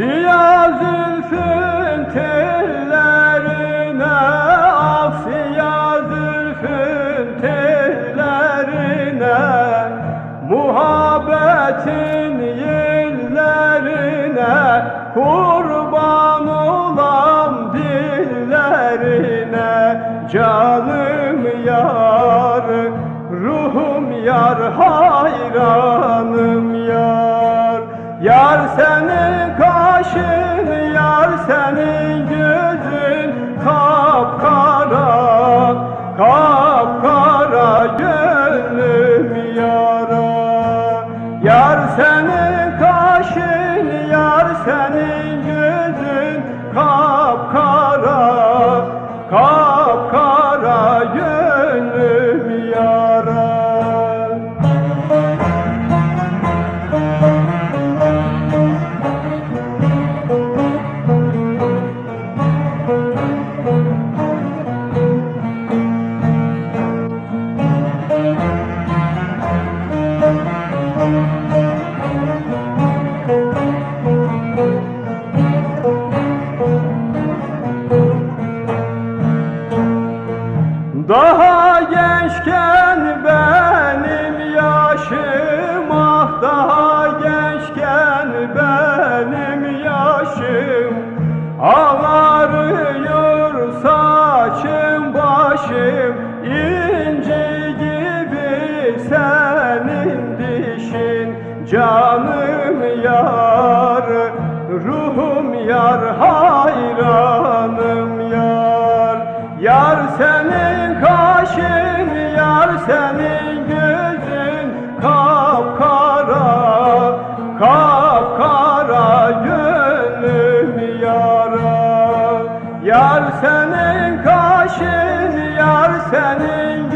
Siyah zülfün tellerine Ah Muhabbetin yillerine Kurban olan dillerine. Canım yar, ruhum yar, hayranım senin gözün Kapkara kapkara gönlüm yara. Yar senin kaşın yar senin gözün Kapkara Daha gençken benim yaşım ah gençken benim yaşım. Ağarıyor saçım başım inci gibi senin dişin. Canım yar ruhum yar hayranım yar. Yar yar senin gözün Kapkara, kapkara gönlüm yara. Yar senin kaşın, yar senin